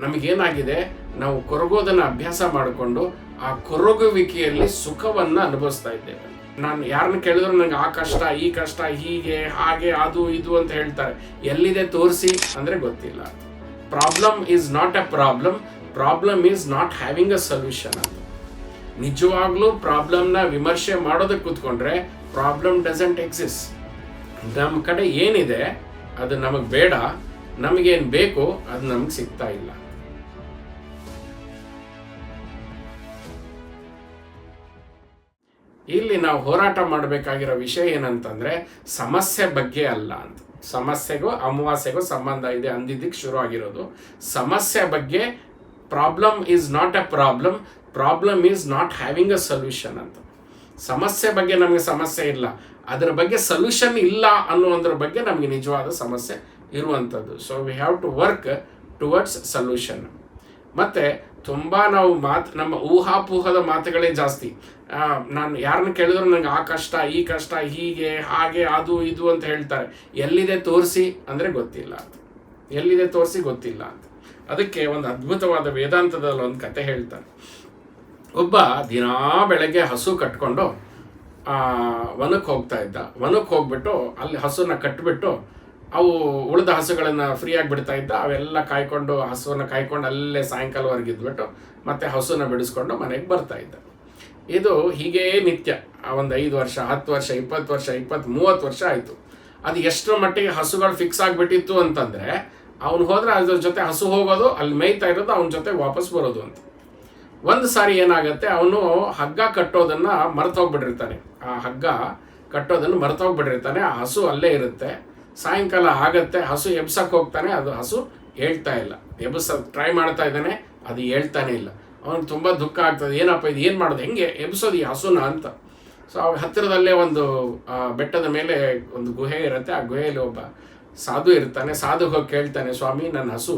ನಮಗೇನಾಗಿದೆ? ನಾವು ಕೊರಗೋದನ್ನು ಅಭ್ಯಾಸ ಮಾಡಿಕೊಂಡು ಆ ಕೊರಗುವಿಕೆಯಲ್ಲಿ ಸುಖವನ್ನು ಅನುಭವಿಸ್ತಾ ಇದ್ದೇವೆ. ನಾನು ಯಾರನ್ನ ಕೇಳಿದ್ರು ನಂಗೆ ಆ ಕಷ್ಟ, ಈ ಕಷ್ಟ, ಹೀಗೆ, ಹಾಗೆ, ಅದು, ಇದು ಅಂತ ಹೇಳ್ತಾರೆ. ಎಲ್ಲಿದೆ ತೋರಿಸಿ ಅಂದ್ರೆ ಗೊತ್ತಿಲ್ಲ. Problem is not a problem problem is not having a solution ಅಂತ. ನಿಜವಾಗ್ಲೂ ಪ್ರಾಬ್ಲಮ್ನ ವಿಮರ್ಶೆ ಮಾಡೋದಕ್ಕೆ ಕೂತ್ಕೊಂಡ್ರೆ ಪ್ರಾಬ್ಲಮ್ ಡಸಂಟ್ ಎಕ್ಸಿಸ್ಟ್. ನಮ್ಮ ಕಡೆ ಏನಿದೆ, ಅದು ನಮಗೆ ಬೇಡ, ನಮಗೇನು ಬೇಕು, ಅದು ನಮಗೆ ಸಿಗ್ತಾ ಇಲ್ಲ. ಇಲ್ಲಿ ನಾವು ಹೋರಾಟ ಮಾಡಬೇಕಾಗಿರೋ ವಿಷಯ ಏನಂತಂದ್ರೆ ಸಮಸ್ಯೆ ಬಗ್ಗೆ ಅಲ್ಲ ಅಂತ. ಸಮಸ್ಯೆಗೂ ಅಮಾವಾಸ್ಯೆಗೂ ಸಂಬಂಧ ಇದೆ ಅಂದಿದ್ದಕ್ಕೆ ಶುರು ಆಗಿರೋದು. ಸಮಸ್ಯೆ ಬಗ್ಗೆ problem is not a problem problem is not having a solution ಅಂತ. ಸಮಸ್ಯೆ ಬಗ್ಗೆ ನಮಗೆ ಸಮಸ್ಯೆ ಇಲ್ಲ. ಅದರ ಬಗ್ಗೆ ಸೊಲ್ಯೂಷನ್ ಇಲ್ಲ ಅನ್ನುವಂದ್ರ ಬಗ್ಗೆ ನಮಗೆ ನಿಜವಾದ ಸಮಸ್ಯೆ ಇರುವಂಥದ್ದು so we have to work towards solution ಮತ್ತೆ ತುಂಬ ನಾವು ಮಾತು, ನಮ್ಮ ಊಹಾಪೂಹದ ಮಾತುಗಳೇ ಜಾಸ್ತಿ. ನಾನು ಯಾರನ್ನ ಕೇಳಿದ್ರು ನಂಗೆ ಆ ಕಷ್ಟ, ಈ ಕಷ್ಟ, ಹೀಗೆ, ಹಾಗೆ, ಅದು, ಇದು ಅಂತ ಹೇಳ್ತಾರೆ. ಎಲ್ಲಿದೆ ತೋರಿಸಿ ಅಂದರೆ ಗೊತ್ತಿಲ್ಲ ಅಂತ. ಎಲ್ಲಿದೆ ತೋರಿಸಿ ಗೊತ್ತಿಲ್ಲ ಅಂತ. ಅದಕ್ಕೆ ಒಂದು ಅದ್ಭುತವಾದ ವೇದಾಂತದಲ್ಲಿ ಒಂದು ಕತೆ ಹೇಳ್ತಾರೆ. ಒಬ್ಬ ದಿನಾ ಬೆಳಗ್ಗೆ ಹಸು ಕಟ್ಕೊಂಡು ವನಕ್ಕೆ ಹೋಗ್ತಾ ಇದ್ದ. ವನಕ್ಕೆ ಹೋಗ್ಬಿಟ್ಟು, ಅಲ್ಲಿ ಹಸುನ ಕಟ್ಬಿಟ್ಟು ಅವು ಉಳಿದ ಹಸುಗಳನ್ನು ಫ್ರೀಯಾಗಿ ಬಿಡ್ತಾ ಇದ್ದ, ಅವೆಲ್ಲ ಕಾಯ್ಕೊಂಡು, ಹಸುವನ್ನ ಕಾಯ್ಕೊಂಡು ಅಲ್ಲೇ ಸಾಯಂಕಾಲವರೆಗೆ ಇದ್ಬಿಟ್ಟು ಮತ್ತೆ ಹಸುನ ಬಿಡಿಸ್ಕೊಂಡು ಮನೆಗೆ ಬರ್ತಾ ಇದ್ದ. ಇದು ಹೀಗೇ ನಿತ್ಯ. ಆ ಒಂದು ಐದು ವರ್ಷ, ಹತ್ತು ವರ್ಷ, ಇಪ್ಪತ್ತು ವರ್ಷ, ಇಪ್ಪತ್ತು ಮೂವತ್ತು ವರ್ಷ ಆಯಿತು. ಅದು ಎಷ್ಟರ ಮಟ್ಟಿಗೆ ಹಸುಗಳು ಫಿಕ್ಸ್ ಆಗಿಬಿಟ್ಟಿತ್ತು ಅಂತಂದರೆ, ಅವನು ಹೋದ್ರೆ ಅದ್ರ ಜೊತೆ ಹಸು ಹೋಗೋದು, ಅಲ್ಲಿ ಮೇಯ್ತಾ ಇರೋದು, ಅವನ ಜೊತೆ ವಾಪಸ್ ಬರೋದು ಅಂತ. ಒಂದು ಸಾರಿ ಏನಾಗುತ್ತೆ, ಅವನು ಹಗ್ಗ ಕಟ್ಟೋದನ್ನ ಮರೆತು ಹೋಗ್ಬಿಟ್ಟಿರ್ತಾನೆ. ಆ ಹಗ್ಗ ಕಟ್ಟೋದನ್ನು ಮರೆತು ಹೋಗ್ಬಿಟ್ಟಿರ್ತಾನೆ. ಆ ಹಸು ಅಲ್ಲೇ ಇರುತ್ತೆ. ಸಾಯಂಕಾಲ ಆಗತ್ತೆ, ಹಸು ಎಬ್ಸಕ್ಕೆ ಹೋಗ್ತಾನೆ, ಅದು ಹಸು ಹೇಳ್ತಾ ಇಲ್ಲ. ಎಬ್ಸ ಟ್ರೈ ಮಾಡ್ತಾ ಇದ್ದಾನೆ, ಅದು ಹೇಳ್ತಾನೆ ಇಲ್ಲ. ಅವನಿಗೆ ತುಂಬ ದುಃಖ ಆಗ್ತದೆ, ಏನಪ್ಪ ಇದು, ಏನು ಮಾಡೋದು, ಹೆಂಗೆ ಎಬ್ಸೋದು ಈ ಹಸುನ ಅಂತ. ಸೊ ಅವ ಹತ್ತಿರದಲ್ಲೇ ಒಂದು ಬೆಟ್ಟದ ಮೇಲೆ ಒಂದು ಗುಹೆ ಇರುತ್ತೆ, ಆ ಗುಹೆಯಲ್ಲಿ ಒಬ್ಬ ಸಾಧು ಇರ್ತಾನೆ, ಸಾಧು ಹೋಗಿ ಕೇಳ್ತಾನೆ, ಸ್ವಾಮಿ, ನನ್ನ ಹಸು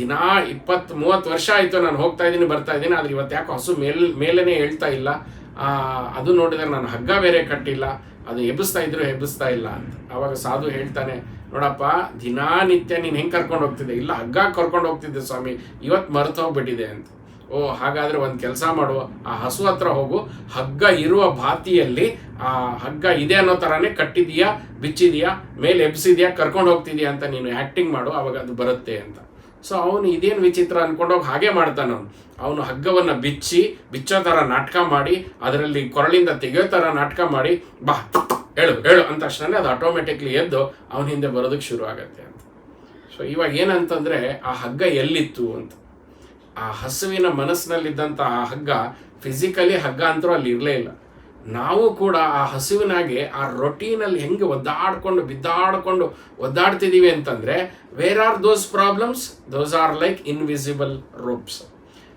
ದಿನ ಇಪ್ಪತ್ತು ಮೂವತ್ತು ವರ್ಷ ಆಯಿತು, ನಾನು ಹೋಗ್ತಾ ಇದ್ದೀನಿ, ಬರ್ತಾ ಇದ್ದೀನಿ, ಆದರೆ ಇವತ್ತು ಯಾಕೋ ಹಸು ಮೇಲ್ ಮೇಲೇ ಹೇಳ್ತಾ ಇಲ್ಲ. ಅದು ನೋಡಿದ್ರೆ ನಾನು ಹಗ್ಗ ಬೇರೆ ಕಟ್ಟಿಲ್ಲ, ಅದು ಎಬ್ಬಿಸ್ತಾ ಇದ್ರು ಎಬ್ಬಿಸ್ತಾ ಇಲ್ಲ ಅಂತ. ಅವಾಗ ಸಾಧು ಹೇಳ್ತಾನೆ, ನೋಡಪ್ಪ, ದಿನಾನಿತ್ಯ ನೀನು ಹೆಂಗೆ ಕರ್ಕೊಂಡು ಹೋಗ್ತಿದ್ದೆ? ಇಲ್ಲ ಹಗ್ಗ ಕರ್ಕೊಂಡು ಹೋಗ್ತಿದ್ದೆ ಸ್ವಾಮಿ ಇವತ್ತು ಮರೆತು ಹೋಗ್ಬಿಟ್ಟಿದೆ ಅಂತ. ಓ, ಹಾಗಾದ್ರೆ ಒಂದು ಕೆಲಸ ಮಾಡುವ. ಆ ಹಸು ಹತ್ರ ಹೋಗು, ಹಗ್ಗ ಇರುವ ಭಾತಿಯಲ್ಲಿ, ಆ ಹಗ್ಗ ಇದೆ ಅನ್ನೋ ಥರನೇ ಕಟ್ಟಿದೀಯಾ, ಬಿಚ್ಚಿದೀಯಾ, ಮೇಲೆ ಎಬ್ಸಿದ್ಯಾ, ಕರ್ಕೊಂಡು ಹೋಗ್ತಿದ್ಯಾ ಅಂತ ನೀನು ಆ್ಯಕ್ಟಿಂಗ್ ಮಾಡು, ಅವಾಗ ಅದು ಬರುತ್ತೆ ಅಂತ. ಸೊ ಅವನು ಇದೇನು ವಿಚಿತ್ರ ಅನ್ಕೊಂಡೋಗಿ ಹಾಗೆ ಮಾಡ್ತಾನೆ ಅವನು. ಅವನು ಹಗ್ಗವನ್ನ ಬಿಚ್ಚಿ, ಬಿಚ್ಚೋ ಥರ ನಾಟಕ ಮಾಡಿ, ಅದರಲ್ಲಿ ಕೊರಳಿಂದ ತೆಗೆಯೋ ಥರ ನಾಟಕ ಮಾಡಿ, ಬಾ, ಹೇಳು ಹೇಳು ಅಂತ ತಕ್ಷಣ ಅದು ಆಟೋಮೆಟಿಕ್ಲಿ ಎದ್ದು ಅವನ ಹಿಂದೆ ಬರೋದಕ್ಕೆ ಶುರು ಆಗತ್ತೆ ಅಂತ. ಸೊ ಇವಾಗ ಏನಂತಂದ್ರೆ ಆ ಹಗ್ಗ ಎಲ್ಲಿತ್ತು ಅಂತ. ಆ ಹಸುವಿನ ಮನಸ್ಸಿನಲ್ಲಿದ್ದಂಥ ಆ ಹಗ್ಗ ಫಿಸಿಕಲಿ ಹಗ್ಗ ಅಂತರೂ ಅಲ್ಲಿ ಇರಲೇ ಇಲ್ಲ. ನಾವು ಕೂಡ ಆ ಹಸಿವಿನಾಗೆ ಆ ರೊಟೀನಲ್ಲಿ ಹೆಂಗೆ ಒದ್ದಾಡ್ಕೊಂಡು, ಬಿದ್ದಾಡ್ಕೊಂಡು ಒದ್ದಾಡ್ತಿದ್ದೀವಿ ಅಂತಂದರೆ where are those problems those are like invisible ropes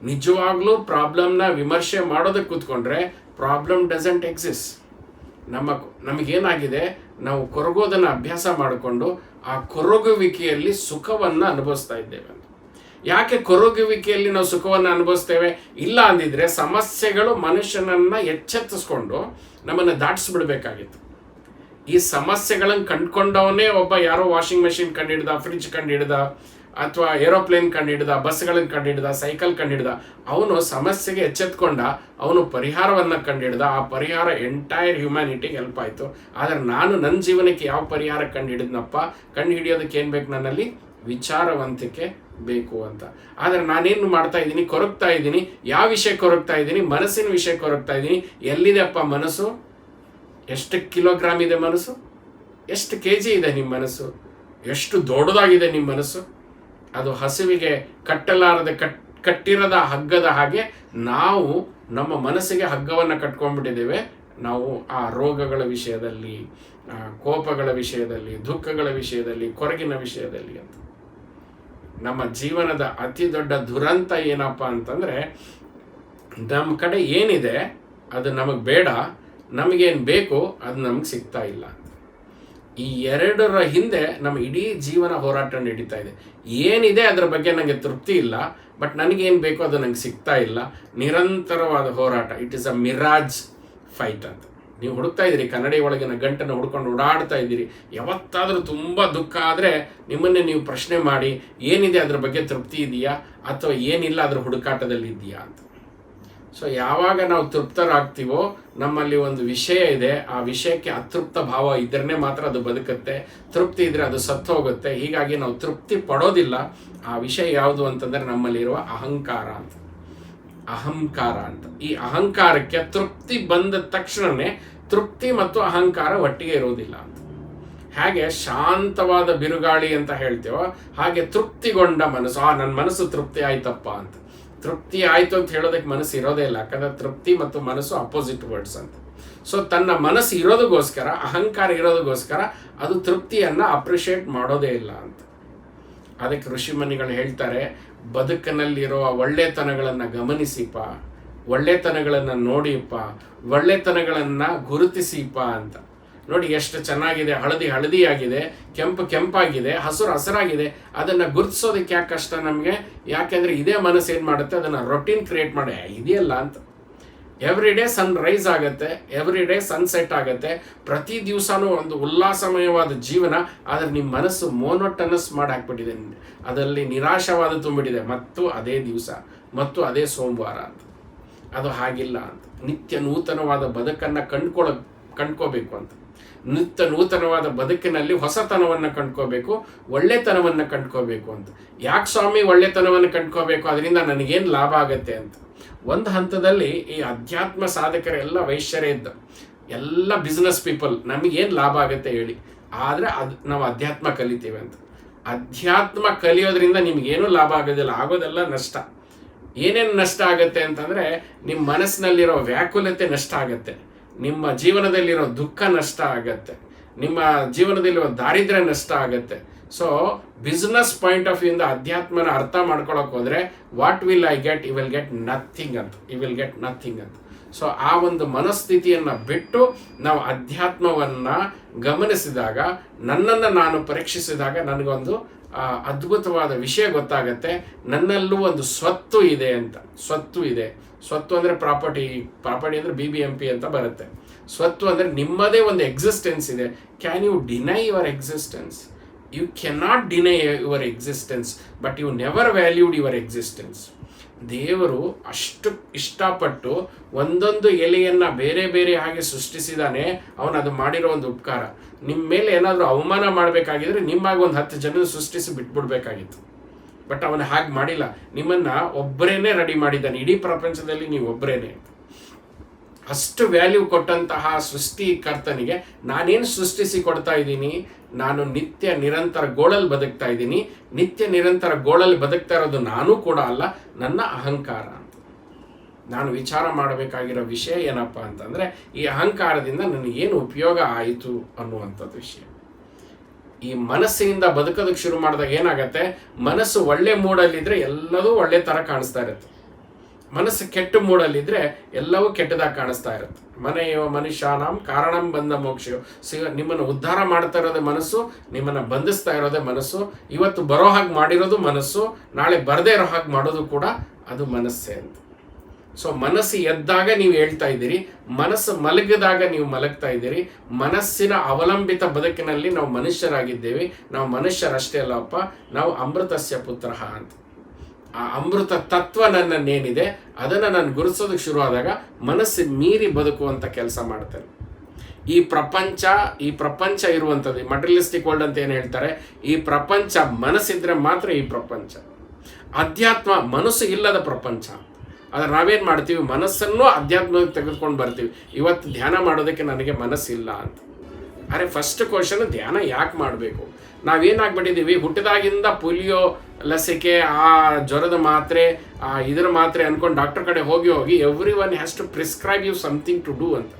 ನಿಜವಾಗ್ಲೂ ಪ್ರಾಬ್ಲಮ್ನ ವಿಮರ್ಶೆ ಮಾಡೋದಕ್ಕೆ ಕೂತ್ಕೊಂಡ್ರೆ ಪ್ರಾಬ್ಲಮ್ ಡಸಂಟ್ ಎಕ್ಸಿಸ್ಟ್ ನಮ್ಮ, ನಮಗೇನಾಗಿದೆ? ನಾವು ಕೊರಗೋದನ್ನು ಅಭ್ಯಾಸ ಮಾಡಿಕೊಂಡು ಆ ಕೊರಗುವಿಕೆಯಲ್ಲಿ ಸುಖವನ್ನು ಅನುಭವಿಸ್ತಾ ಇದ್ದೇವೆ ಯಾಕೆ ಕೊರಗುವಿಕೆಯಲ್ಲಿ ನಾವು ಸುಖವನ್ನು ಅನುಭವಿಸ್ತೇವೆ? ಇಲ್ಲ ಅಂದಿದ್ರೆ ಸಮಸ್ಯೆಗಳು ಮನುಷ್ಯನನ್ನ ಎಚ್ಚೆತ್ತಿಸ್ಕೊಂಡು ನಮ್ಮನ್ನು ದಾಟಿಸ್ಬಿಡ್ಬೇಕಾಗಿತ್ತು. ಈ ಸಮಸ್ಯೆಗಳನ್ನು ಕಂಡ್ಕೊಂಡವನೇ ಒಬ್ಬ ಯಾರೋ ವಾಷಿಂಗ್ ಮೆಷಿನ್ ಫ್ರಿಜ್ ಫ್ರಿಡ್ಜ್ ಕಂಡಿಡ್ದ, ಅಥವಾ ಏರೋಪ್ಲೇನ್ ಕಂಡು ಕಂಡಿಡ್ದ ಬಸ್ಗಳನ್ನು ಕಂಡಿಡ್ದ, ಸೈಕಲ್ ಕಂಡು ಕಂಡಿಡ್ದ, ಅವನು ಸಮಸ್ಯೆಗೆ ಎಚ್ಚೆತ್ಕೊಂಡ, ಅವನು ಪರಿಹಾರವನ್ನ ಕಂಡಿಡ್ದ, ಆ ಪರಿಹಾರ ಎಂಟೈರ್ ಹ್ಯುಮ್ಯಾನಿಟಿಗೆ ಹೆಲ್ಪ್ ಆಯಿತು. ಆದರೆ ನಾನು ನನ್ನ ಜೀವನಕ್ಕೆ ಯಾವ ಪರಿಹಾರ ಕಂಡು ಹಿಡಿದ್ನಪ್ಪ ಕಂಡು ಹಿಡಿಯೋದಕ್ಕೆ ಏನು ಬೇಕು ನನ್ನಲ್ಲಿ? ವಿಚಾರವಂತಿಕೆ. ಬೇಕು ಅಂತ. ಆದರೆ ನಾನೇನು ಮಾಡ್ತಾ ಇದ್ದೀನಿ? ಕೊರಗ್ತಾ ಇದ್ದೀನಿ. ಯಾವ ವಿಷಯ ಕೊರಗ್ತಾ ಇದ್ದೀನಿ? ಮನಸ್ಸಿನ ವಿಷಯ ಕೊರಗ್ತಾ ಇದ್ದೀನಿ. ಎಲ್ಲಿದೆಪ್ಪ ಮನಸ್ಸು? ಎಷ್ಟು ಕಿಲೋಗ್ರಾಮ್ ಇದೆ ಮನಸ್ಸು? ಎಷ್ಟು ಕೆ ಜಿ ಇದೆ ನಿಮ್ಮ ಮನಸ್ಸು? ಎಷ್ಟು ದೊಡ್ಡದಾಗಿದೆ ನಿಮ್ಮ ಮನಸ್ಸು? ಅದು ಹಸುವಿಗೆ ಕಟ್ಟಲಾರದೆ ಕಟ್, ಕಟ್ಟಿರದ ಹಗ್ಗದ ಹಾಗೆ ನಾವು ನಮ್ಮ ಮನಸ್ಸಿಗೆ ಹಗ್ಗವನ್ನು ಕಟ್ಕೊಂಡ್ಬಿಟ್ಟಿದ್ದೇವೆ. ನಾವು ಆ ರೋಗಗಳ ವಿಷಯದಲ್ಲಿ ಕೋಪಗಳ ವಿಷಯದಲ್ಲಿ, ದುಃಖಗಳ ವಿಷಯದಲ್ಲಿ, ಕೊರಗಿನ ವಿಷಯದಲ್ಲಿ ಅಂತ. ನಮ್ಮ ಜೀವನದ ಅತಿ ದೊಡ್ಡ ದುರಂತ ಏನಪ್ಪ ಅಂತಂದರೆ ನಮ್ಮ ಕಡೆ ಏನಿದೆ, ಅದು ನಮಗೆ ಬೇಡ, ನಮಗೇನು ಬೇಕು ಅದು ನಮಗೆ ಸಿಗ್ತಾ ಇಲ್ಲ. ಈ ಎರಡರ ಹಿಂದೆ ನಮ್ಮ ಇಡೀ ಜೀವನ ಹೋರಾಟ ನಡೀತಾ ಇದೆ. ಏನಿದೆ ಅದರ ಬಗ್ಗೆ ನನಗೆ ತೃಪ್ತಿ ಇಲ್ಲ, ಬಟ್ ನನಗೇನು ಬೇಕೋ ಅದು ನನಗೆ ಸಿಗ್ತಾ ಇಲ್ಲ. ನಿರಂತರವಾದ ಹೋರಾಟ, it is a mirage fight ಅಂತ. ನೀವು ಹುಡುಕ್ತಾ ಇದ್ದೀರಿ, ಕನ್ನಡಿ ಒಳಗಿನ ಗಂಟನ್ನು ಹುಡ್ಕೊಂಡು ಓಡಾಡ್ತಾ ಇದ್ದೀರಿ. ಯಾವತ್ತಾದರೂ ತುಂಬ ದುಃಖ ಆದರೆ ನಿಮ್ಮನ್ನೇ ನೀವು ಪ್ರಶ್ನೆ ಮಾಡಿ, ಏನಿದೆ ಅದ್ರ ಬಗ್ಗೆ ತೃಪ್ತಿ ಇದೆಯಾ ಅಥವಾ ಏನಿಲ್ಲ ಅದ್ರ ಹುಡುಕಾಟದಲ್ಲಿ ಇದೆಯಾ ಅಂತ. ಸೊ ಯಾವಾಗ ನಾವು ತೃಪ್ತರಾಗ್ತೀವೋ, ನಮ್ಮಲ್ಲಿ ಒಂದು ವಿಷಯ ಇದೆ. ಆ ವಿಷಯಕ್ಕೆ ಅತೃಪ್ತ ಭಾವ ಇದ್ರೇ ಮಾತ್ರ ಅದು ಬದುಕುತ್ತೆ. ತೃಪ್ತಿ ಇದ್ರೆ ಅದು ಸತ್ತು ಹೋಗುತ್ತೆ. ಹೀಗಾಗಿ ನಾವು ತೃಪ್ತಿ ಪಡೋದಿಲ್ಲ. ಆ ವಿಷಯ ಯಾವುದು ಅಂತಂದರೆ ನಮ್ಮಲ್ಲಿರುವ ಅಹಂಕಾರ ಅಂತ. ಅಹಂಕಾರ ಅಂತ. ಈ ಅಹಂಕಾರಕ್ಕೆ ತೃಪ್ತಿ ಬಂದ ತಕ್ಷಣವೇ ತೃಪ್ತಿ ಮತ್ತು ಅಹಂಕಾರ ಒಟ್ಟಿಗೆ ಇರೋದಿಲ್ಲ ಅಂತ. ಹಾಗೆ ಶಾಂತವಾದ ಬಿರುಗಾಳಿ ಅಂತ ಹೇಳ್ತೇವೋ, ಹಾಗೆ ತೃಪ್ತಿಗೊಂಡ ಮನಸ್ಸು, ಆ ನನ್ನ ಮನಸ್ಸು ತೃಪ್ತಿ ಆಯ್ತಪ್ಪ ಅಂತ. ತೃಪ್ತಿ ಆಯ್ತು ಅಂತ ಹೇಳೋದಕ್ಕೆ ಮನಸ್ಸು ಇರೋದೇ ಇಲ್ಲ, ಯಾಕಂದ್ರೆ ತೃಪ್ತಿ ಮತ್ತು ಮನಸ್ಸು ಅಪೋಸಿಟ್ ವರ್ಡ್ಸ್ ಅಂತ. ಸೊ ತನ್ನ ಮನಸ್ಸು ಇರೋದಕ್ಕೋಸ್ಕರ, ಅಹಂಕಾರ ಇರೋದಕ್ಕೋಸ್ಕರ ಅದು ತೃಪ್ತಿಯನ್ನ ಅಪ್ರಿಷಿಯೇಟ್ ಮಾಡೋದೇ ಇಲ್ಲ ಅಂತ. ಅದಕ್ಕೆ ಋಷಿಮನಿಗಳು ಹೇಳ್ತಾರೆ ಬದುಕಿನಲ್ಲಿರುವ ಒಳ್ಳೆತನಗಳನ್ನು ಗಮನಿಸಿಪ್ಪ ಒಳ್ಳೆತನಗಳನ್ನು ನೋಡಿಪ್ಪ ಒಳ್ಳೆತನಗಳನ್ನು ಗುರುತಿಸಿಪ್ಪ ಅಂತ. ನೋಡಿ ಎಷ್ಟು ಚೆನ್ನಾಗಿದೆ ಹಳದಿ ಹಳದಿಯಾಗಿದೆ ಕೆಂಪು ಕೆಂಪಾಗಿದೆ ಹಸಿರು ಹಸಿರಾಗಿದೆ ಅದನ್ನು ಗುರುತಿಸೋದಕ್ಕೆ ಯಾಕೆ ಕಷ್ಟ ನಮಗೆ? ಯಾಕೆಂದರೆ ಇದೇ ಮನಸ್ಸು ಏನು ಮಾಡುತ್ತೆ? ಅದನ್ನು ರೊಟೀನ್ ಕ್ರಿಯೇಟ್ ಮಾಡಿ "ಏ, ಇದೆಯಲ್ಲ ಅಂತ. ಎವ್ರಿ ಡೇ ಸನ್ ರೈಸ್ ಆಗುತ್ತೆ ಎವ್ರಿ ಡೇ ಸನ್ಸೆಟ್ ಆಗುತ್ತೆ. ಪ್ರತಿ ದಿವಸನೂ ಒಂದು ಉಲ್ಲಾಸಮಯವಾದ ಜೀವನ, ಆದರೆ ನಿಮ್ಮ ಮನಸ್ಸು ಮೋನೋಟನಸ್ ಮಾಡಿ ಹಾಕ್ಬಿಟ್ಟಿದೆ ಅದರಲ್ಲಿ ನಿರಾಶವಾದ ತುಂಬಿಟ್ಟಿದೆ. ಮತ್ತು ಅದೇ ದಿವಸ, ಮತ್ತು ಅದೇ ಸೋಮವಾರ ಅಂತ. ಅದು ಹಾಗಿಲ್ಲ ಅಂತ. ನಿತ್ಯ ನೂತನವಾದ ಬದುಕನ್ನು ಕಂಡ್ಕೊಳ, ಕಂಡ್ಕೋಬೇಕು ಅಂತ. ನಿತ್ಯ ನೂತನವಾದ ಬದುಕಿನಲ್ಲಿ ಹೊಸತನವನ್ನು ಕಂಡ್ಕೋಬೇಕು, ಒಳ್ಳೆತನವನ್ನು ಕಂಡ್ಕೋಬೇಕು ಅಂತ. ಯಾಕೆ ಸ್ವಾಮಿ ಒಳ್ಳೆತನವನ್ನು ಕಂಡ್ಕೋಬೇಕು? ಅದರಿಂದ ನನಗೇನು ಲಾಭ ಆಗತ್ತೆ ಅಂತ. ಒಂದು ಹಂತದಲ್ಲಿ ಈ ಅಧ್ಯಾತ್ಮ ಸಾಧಕರೆಲ್ಲ ವೈಶ್ಯರೇ ಇದ್ದ. ಎಲ್ಲ ಬಿಸ್ನೆಸ್ ಪೀಪಲ್ ನಮಗೇನು ಲಾಭ ಆಗುತ್ತೆ ಹೇಳಿ. ಆದರೆ ಅದು ನಾವು ಅಧ್ಯಾತ್ಮ ಕಲಿತೀವಿ ಅಂತ. ಅಧ್ಯಾತ್ಮ ಕಲಿಯೋದ್ರಿಂದ ನಿಮ್ಗೇನು ಲಾಭ ಆಗೋದಿಲ್ಲ. ಆಗೋದೆಲ್ಲ ನಷ್ಟ. ಏನೇನು ನಷ್ಟ ಆಗುತ್ತೆ ಅಂತಂದರೆ ನಿಮ್ಮ ಮನಸ್ಸಿನಲ್ಲಿರೋ ವ್ಯಾಕುಲತೆ ನಷ್ಟ ಆಗುತ್ತೆ. ನಿಮ್ಮ ಜೀವನದಲ್ಲಿರೋ ದುಃಖ ನಷ್ಟ ಆಗತ್ತೆ. ನಿಮ್ಮ ಜೀವನದಲ್ಲಿರೋ ದಾರಿದ್ರ್ಯ ನಷ್ಟ ಆಗತ್ತೆ. ಸೊ ಬಿಸ್ನೆಸ್ ಪಾಯಿಂಟ್ ಆಫ್ ಇಂದ ಅಧ್ಯಾತ್ಮನ ಅರ್ಥ ಮಾಡ್ಕೊಳಕ್ ಹೋದ್ರೆ what will I get you will get nothing ಅಂತ. ಯು ವಿಲ್ ಗೆಟ್ ನಥಿಂಗ್ ಅಂತ. ಸೊ ಆ ಒಂದು ಮನಸ್ಥಿತಿಯನ್ನು ಬಿಟ್ಟು ನಾವು ಅಧ್ಯಾತ್ಮವನ್ನು ಗಮನಿಸಿದಾಗ, ನನ್ನನ್ನು ನಾನು ಪರೀಕ್ಷಿಸಿದಾಗ ನನಗೊಂದು ಅದ್ಭುತವಾದ ವಿಷಯ ಗೊತ್ತಾಗತ್ತೆ. ನನ್ನಲ್ಲೂ ಒಂದು ಸ್ವತ್ತು ಇದೆ ಅಂತ. ಸ್ವತ್ತು ಇದೆ. ಸ್ವತ್ತು ಅಂದರೆ ಪ್ರಾಪರ್ಟಿ ಪ್ರಾಪರ್ಟಿ ಅಂದರೆ ಬಿ ಬಿ ಎಂ ಅಂತ ಬರುತ್ತೆ. ಸ್ವತ್ತು ಅಂದರೆ ನಿಮ್ಮದೇ ಒಂದು ಎಕ್ಸಿಸ್ಟೆನ್ಸ್ ಇದೆ. Can you deny your existence you cannot deny your existence but you never valued your existence ದೇವರು ಅಷ್ಟು ಇಷ್ಟಪಟ್ಟು ಒಂದೊಂದು ಎಲೆಯನ್ನು ಬೇರೆ ಬೇರೆ ಹಾಗೆ ಸೃಷ್ಟಿಸಿದಾನೆ, ಅವನು ಅದು ಮಾಡಿರೋ ಒಂದು ಉಪಕಾರ. ನಿಮ್ಮ ಮೇಲೆ ಏನಾದರೂ ಅವಮಾನ ಮಾಡಬೇಕಾಗಿದ್ರೆ ನಿಮ್ಮಾಗಿ ಒಂದು ಹತ್ತು ಜನ ಸೃಷ್ಟಿಸಿ ಬಿಟ್ಬಿಡ್ಬೇಕಾಗಿತ್ತು. ಬಟ್ ಅವನು ಹಾಗೆ ಮಾಡಿಲ್ಲ. ನಿಮ್ಮನ್ನ ಒಬ್ಬರೇನೆ ರೆಡಿ ಮಾಡಿದ್ದಾನೆ. ಇಡೀ ಪ್ರಪಂಚದಲ್ಲಿ ನೀವು ಒಬ್ಬರೇನೆ ಅಷ್ಟು ವ್ಯಾಲ್ಯೂ ಕೊಟ್ಟಂತಹ ಸೃಷ್ಟಿಕರ್ತನಿಗೆ ನಾನೇನು ಸೃಷ್ಟಿಸಿ ಕೊಡ್ತಾ ಇದ್ದೀನಿ? ನಾನು ನಿತ್ಯ ನಿರಂತರ ಗೋಳಲ್ಲಿ ಬದುಕ್ತಾ ಇದ್ದೀನಿ. ನಿತ್ಯ ನಿರಂತರ ಗೋಳಲ್ಲಿ ಬದುಕ್ತಾ ಇರೋದು ನಾನು ಕೂಡ ಅಲ್ಲ, ನನ್ನ ಅಹಂಕಾರ ಅಂತ. ನಾನು ವಿಚಾರ ಮಾಡಬೇಕಾಗಿರೋ ವಿಷಯ ಏನಪ್ಪ ಅಂತಂದರೆ, ಈ ಅಹಂಕಾರದಿಂದ ನನಗೇನು ಉಪಯೋಗ ಆಯಿತು ಅನ್ನುವಂಥದ್ದು ವಿಷಯ. ಈ ಮನಸ್ಸಿನಿಂದ ಬದುಕೋದಕ್ಕೆ ಶುರು ಮಾಡಿದಾಗ ಏನಾಗತ್ತೆ? ಮನಸ್ಸು ಒಳ್ಳೆ ಮೂಡಲ್ಲಿದ್ದರೆ ಎಲ್ಲದೂ ಒಳ್ಳೆ ಥರ ಕಾಣಿಸ್ತಾ ಇರುತ್ತೆ. ಮನಸ್ಸು ಕೆಟ್ಟ ಮೂಡಲ್ಲಿದ್ದರೆ ಎಲ್ಲವೂ ಕೆಟ್ಟದಾಗಿ ಕಾಣಿಸ್ತಾ ಇರುತ್ತೆ. ಮನೆಯೋ ಮನುಷ್ಯನಾಂ ಕಾರಣಂ ಬಂದ ಮೋಕ್ಷ ಸಿಗ ನಿಮ್ಮನ್ನು ಉದ್ಧಾರ ಮಾಡ್ತಾ ಇರೋದೇ ಮನಸ್ಸು, ನಿಮ್ಮನ್ನು ಬಂಧಿಸ್ತಾ ಇರೋದೇ ಮನಸ್ಸು, ಇವತ್ತು ಬರೋ ಹಾಗೆ ಮಾಡಿರೋದು ಮನಸ್ಸು, ನಾಳೆ ಬರದೇ ಇರೋ ಹಾಗೆ ಮಾಡೋದು ಕೂಡ ಅದು ಮನಸ್ಸೇ ಅಂತ. ಸೊ ಮನಸ್ಸು ಎದ್ದಾಗ ನೀವು ಹೇಳ್ತಾ ಇದ್ದೀರಿ, ಮನಸ್ಸು ಮಲಗಿದಾಗ ನೀವು ಮಲಗ್ತಾ ಇದ್ದೀರಿ, ಮನಸ್ಸಿನ ಅವಲಂಬಿತ ಬದುಕಿನಲ್ಲಿ ನಾವು ಮನುಷ್ಯರಾಗಿದ್ದೇವೆ, ನಾವು ಮನುಷ್ಯರಷ್ಟೇ ಅಲ್ಲಪ್ಪ ನಾವು ಅಮೃತಸ್ಯ ಪುತ್ರ ಅಂತ. ಆ ಅಮೃತ ತತ್ವ ನನ್ನನ್ನೇನಿದೆ, ಅದನ್ನು ನಾನು ಗುರುಸೋದಕ್ಕೆ ಶುರುವಾದಾಗ ಮನಸ್ಸು ಮೀರಿ ಬದುಕುವಂಥ ಕೆಲಸ ಮಾಡ್ತೇನೆ. ಈ ಪ್ರಪಂಚ ಈ ಪ್ರಪಂಚ ಇರುವಂಥದ್ದು ಮಟೀರಿಯಲಿಸ್ಟಿಕ್ ವರ್ಲ್ಡ್ ಅಂತ ಏನು ಹೇಳ್ತಾರೆ, ಈ ಪ್ರಪಂಚ ಮನಸ್ಸಿದ್ರೆ ಮಾತ್ರ ಈ ಪ್ರಪಂಚ. ಅಧ್ಯಾತ್ಮ ಮನಸ್ಸು ಇಲ್ಲದ ಪ್ರಪಂಚ. ಆದ್ರೆ ನಾವೇನು ಮಾಡ್ತೀವಿ? ಮನಸ್ಸನ್ನು ಅಧ್ಯಾತ್ಮಕ್ಕೆ ತೆಗೆದುಕೊಂಡು ಬರ್ತೀವಿ. ಇವತ್ತು ಧ್ಯಾನ ಮಾಡೋದಕ್ಕೆ ನನಗೆ ಮನಸ್ಸಿಲ್ಲ ಅಂತ. ಅರೆ ಫಸ್ಟ್ ಕ್ವಶನ್ ಧ್ಯಾನ ಯಾಕೆ ಮಾಡಬೇಕು? ನಾವೇನಾಗ್ಬಿಟ್ಟಿದ್ದೀವಿ? ಹುಟ್ಟಿದಾಗಿಂದ ಪೋಲಿಯೋ ಲಸಿಕೆ, ಆ ಜ್ವರದ ಮಾತ್ರೆ, ಆ ಇದರ ಮಾತ್ರೆ ಅಂದ್ಕೊಂಡು ಡಾಕ್ಟರ್ ಕಡೆ ಹೋಗಿ ಹೋಗಿ every one has to prescribe you something to do ಅಂತ.